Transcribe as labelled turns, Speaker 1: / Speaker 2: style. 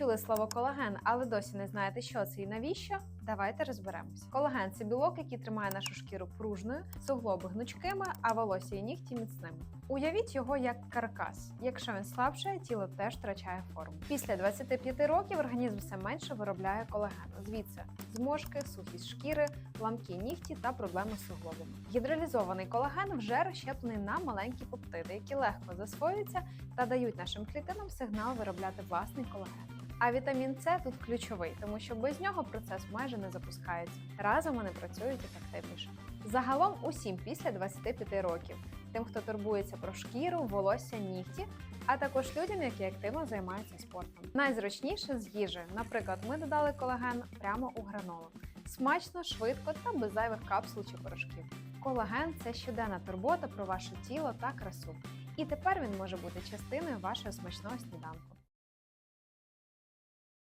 Speaker 1: Чули слово колаген, але досі не знаєте, що це і навіщо? Давайте розберемось. Колаген це білок, який тримає нашу шкіру пружною, суглоби гнучкими, а волосся і нігті міцними. Уявіть його як каркас. Якщо він слабшає, тіло теж втрачає форму. Після 25 років організм все менше виробляє колагену. Звідси зморшки, сухість шкіри, ламкі нігті та проблеми з суглобами. Гідролізований колаген вже розщеплений на маленькі пептиди, які легко засвоюються та дають нашим клітинам сигнал виробляти власний колаген. А вітамін С тут ключовий, тому що без нього процес майже не запускається. Разом вони працюють ефективніше. Загалом усім після 25 років, тим, хто турбується про шкіру, волосся, нігті, а також людям, які активно займаються спортом. Найзручніше з їжі. Наприклад, ми додали колаген прямо у гранолу. Смачно, швидко та без зайвих капсул чи порошків. Колаген це щоденна турбота про ваше тіло та красу. І тепер він може бути частиною вашого смачного сніданку.